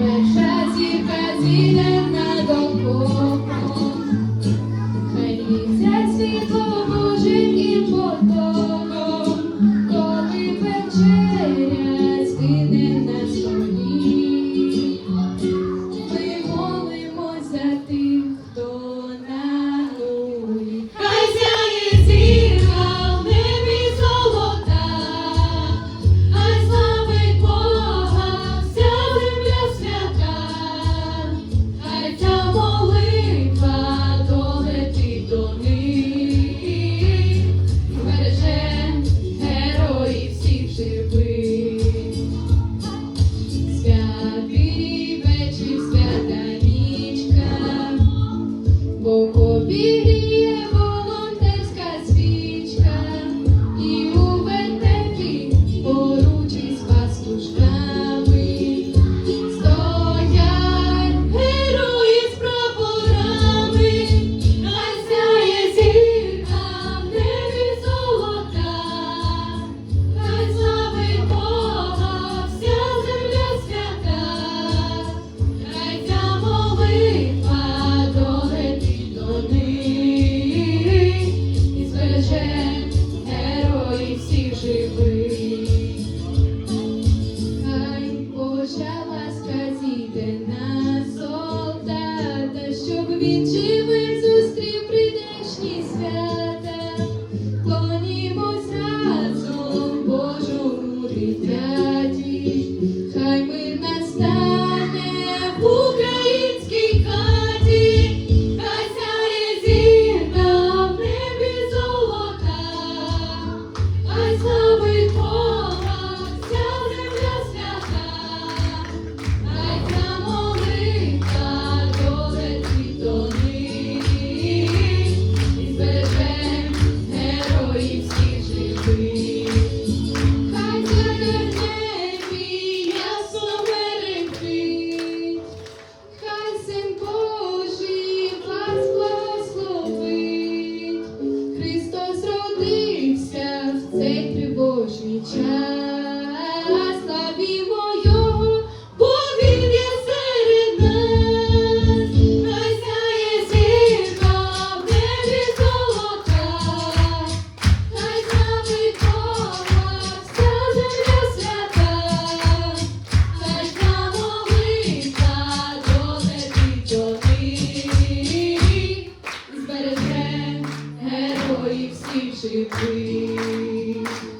Перша зірка діля. pedir. Божий час, славімо Його, бо він є серед нас, хай знає зірка в небі хай з нами Бога, свята, хай та молитва долетить збереже героїв всіх житих.